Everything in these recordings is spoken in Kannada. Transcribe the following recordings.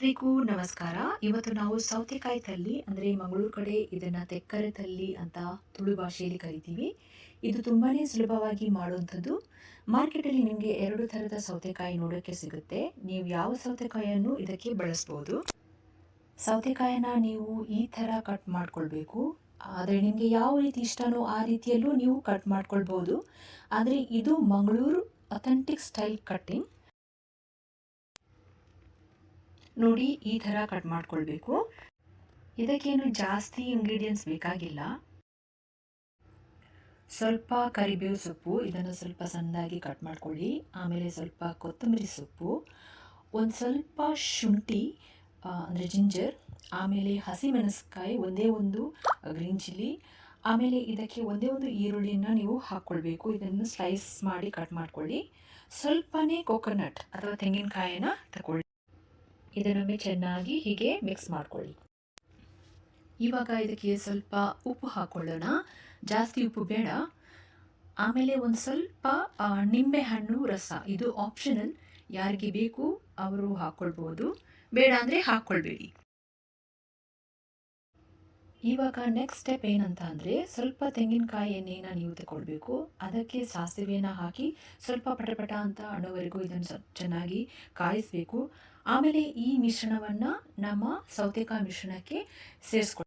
ಎಲ್ರಿಗೂ ನಮಸ್ಕಾರ. ಇವತ್ತು ನಾವು ಸೌತೆಕಾಯಿ ತಲ್ಲಿ ಅಂದರೆ ಮಂಗಳೂರು ಕಡೆ ಇದನ್ನು ತೆಕ್ಕರೆ ತಲ್ಲಿ ಅಂತ ತುಳು ಭಾಷೆಯಲ್ಲಿ ಕರಿತೀವಿ. ಇದು ತುಂಬಾ ಸುಲಭವಾಗಿ ಮಾಡುವಂಥದ್ದು. ಮಾರ್ಕೆಟಲ್ಲಿ ನಿಮಗೆ ಎರಡು ಥರದ ಸೌತೆಕಾಯಿ ನೋಡೋಕ್ಕೆ ಸಿಗುತ್ತೆ. ನೀವು ಯಾವ ಸೌತೆಕಾಯಿಯನ್ನು ಇದಕ್ಕೆ ಬಳಸ್ಬೋದು? ಸೌತೆಕಾಯಿನ ನೀವು ಈ ಥರ ಕಟ್ ಮಾಡ್ಕೊಳ್ಬೇಕು. ಆದರೆ ನಿಮಗೆ ಯಾವ ರೀತಿ ಇಷ್ಟನೋ ಆ ರೀತಿಯಲ್ಲೂ ನೀವು ಕಟ್ ಮಾಡ್ಕೊಳ್ಬೋದು. ಆದರೆ ಇದು ಮಂಗಳೂರು ಅಥೆಂಟಿಕ್ ಸ್ಟೈಲ್ ಕಟ್ಟಿಂಗ್ ನೋಡಿ ಈ ಥರ ಕಟ್ ಮಾಡ್ಕೊಳ್ಬೇಕು. ಇದಕ್ಕೇನು ಜಾಸ್ತಿ ಇಂಗ್ರೀಡಿಯೆಂಟ್ಸ್ ಬೇಕಾಗಿಲ್ಲ. ಸ್ವಲ್ಪ ಕರಿಬೇವು ಸೊಪ್ಪು, ಇದನ್ನು ಸ್ವಲ್ಪ ಸಣ್ಣದಾಗಿ ಕಟ್ ಮಾಡ್ಕೊಳ್ಳಿ. ಆಮೇಲೆ ಸ್ವಲ್ಪ ಕೊತ್ತಂಬರಿ ಸೊಪ್ಪು, ಒಂದು ಸ್ವಲ್ಪ ಶುಂಠಿ ಅಂದರೆ ಜಿಂಜರ್, ಆಮೇಲೆ ಹಸಿಮೆಣಸಿಕಾಯಿ ಒಂದೇ ಒಂದು ಗ್ರೀನ್ ಚಿಲ್ಲಿ ಆಮೇಲೆ ಇದಕ್ಕೆ ಒಂದೇ ಒಂದು ಈರುಳ್ಳಿನ ನೀವು ಹಾಕ್ಕೊಳ್ಬೇಕು. ಇದನ್ನು ಸ್ಲೈಸ್ ಮಾಡಿ ಕಟ್ ಮಾಡ್ಕೊಳ್ಳಿ. ಸ್ವಲ್ಪನೇ ಕೋಕೋನಟ್ ಅಥವಾ ತೆಂಗಿನಕಾಯಿನ ತಗೊಳ್ಳಿ ಇದನ್ನೊಮ್ಮೆ ಚೆನ್ನಾಗಿ ಹೀಗೆ ಮಿಕ್ಸ್ ಮಾಡಿಕೊಳ್ಳಿ. ಇವಾಗ ಇದಕ್ಕೆ ಸ್ವಲ್ಪ ಉಪ್ಪು ಹಾಕ್ಕೊಳ್ಳೋಣ ಜಾಸ್ತಿ ಉಪ್ಪು ಬೇಡ. ಆಮೇಲೆ ಒಂದು ಸ್ವಲ್ಪ ನಿಂಬೆ ಹಣ್ಣು ರಸ. ಇದು ಆಪ್ಷನಲ್ ಯಾರಿಗೆ ಬೇಕು, ಅವರು ಹಾಕ್ಕೊಳ್ಬೋದು ಬೇಡ ಅಂದರೆ ಹಾಕ್ಕೊಳ್ಬೇಡಿ ಇವಾಗ ನೆಕ್ಸ್ಟ್ ಸ್ಟೆಪ್ ಏನಂತ ಅಂದರೆ ಸ್ವಲ್ಪ ತೆಂಗಿನಕಾಯಿ ಎಣ್ಣೆನ ನೀವು ತಗೊಳ್ಬೇಕು ಅದಕ್ಕೆ ಸಾಸಿವೆನ ಹಾಕಿ ಸ್ವಲ್ಪ ಪಟಪಟ ಅಂತ ಅಣ್ಣವರೆಗೂ ಇದನ್ನು ಚೆನ್ನಾಗಿ ಕಾಯಿಸಬೇಕು. ಆಮೇಲೆ ಈ ಮಿಶ್ರಣವನ್ನು ನಮ್ಮ ಸೌತೆಕಾಯಿ ಮಿಶ್ರಣಕ್ಕೆ ಸೇರಿಸ್ಕೊಳ್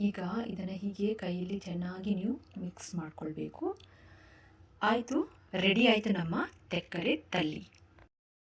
ಈಗ ಇದನ್ನು ಹೀಗೆ ಕೈಯಲ್ಲಿ ಚೆನ್ನಾಗಿ ನೀವು ಮಿಕ್ಸ್ ಮಾಡಿಕೊಳ್ಬೇಕು. ಆಯಿತು ರೆಡಿ ಆಯಿತು ನಮ್ಮ ತೆಕ್ಕರೆ ತಲ್ಲಿ